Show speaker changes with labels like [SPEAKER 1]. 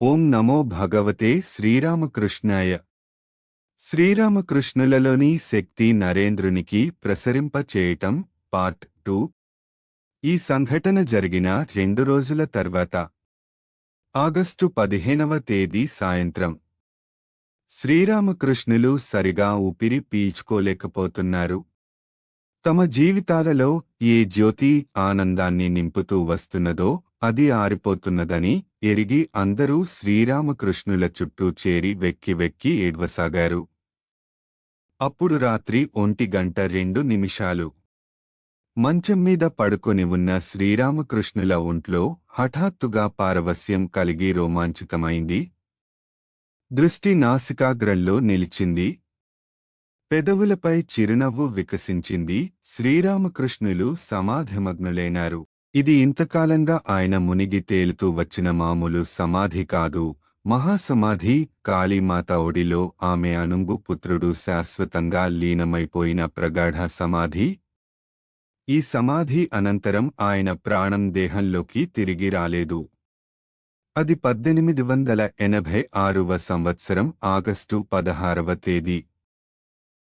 [SPEAKER 1] ఓం నమో భగవతే శ్రీరామకృష్ణాయ. శ్రీరామకృష్ణులలోని శక్తి నరేంద్రునికి ప్రసరింపచేయటం part two. ఈ సంఘటన జరిగిన రెండు రోజుల తర్వాత ఆగస్టు పదిహేనవ తేదీ సాయంత్రం. శ్రీరామకృష్ణులు సరిగా ఊపిరి పీల్చుకోలేకపోతున్నారు. తమ జీవితాలలో ఏ జ్యోతి ఆనందాన్ని నింపుతూ వస్తున్నదో అది ఆరిపోతున్నదని ఎరిగి అందరూ శ్రీరామకృష్ణుల చుట్టూ చేరి వెక్కి వెక్కి ఏడ్వసాగారు. అప్పుడు రాత్రి ఒంటి గంట రెండు నిమిషాలు. మంచం మీద పడుకొని ఉన్న శ్రీరామకృష్ణుల ఒంట్లో హఠాత్తుగా పారవస్యం కలిగి రోమాంచితమైంది. దృష్టి నాసికాగ్రంలో నిలిచింది. పెదవులపై చిరునవ్వు వికసించింది. శ్రీరామకృష్ణులు సమాధిమగ్నులైనారు. ఇది ఇంతకాలంగా ఆయన మునిగి తేలుతూ వచ్చిన మామూలు సమాధి కాదు. మహాసమాధి కాళీమాత ఒడిలో ఆమె అనుంగు పుత్రుడు శాశ్వతంగా లీనమైపోయిన ప్రగాఢ సమాధి. ఈ సమాధి అనంతరం ఆయన ప్రాణం దేహంలోకి తిరిగి రాలేదు. అది పద్దెనిమిది వందల ఎనభై ఆరువ సంవత్సరం ఆగస్టు పదహారవ తేదీ.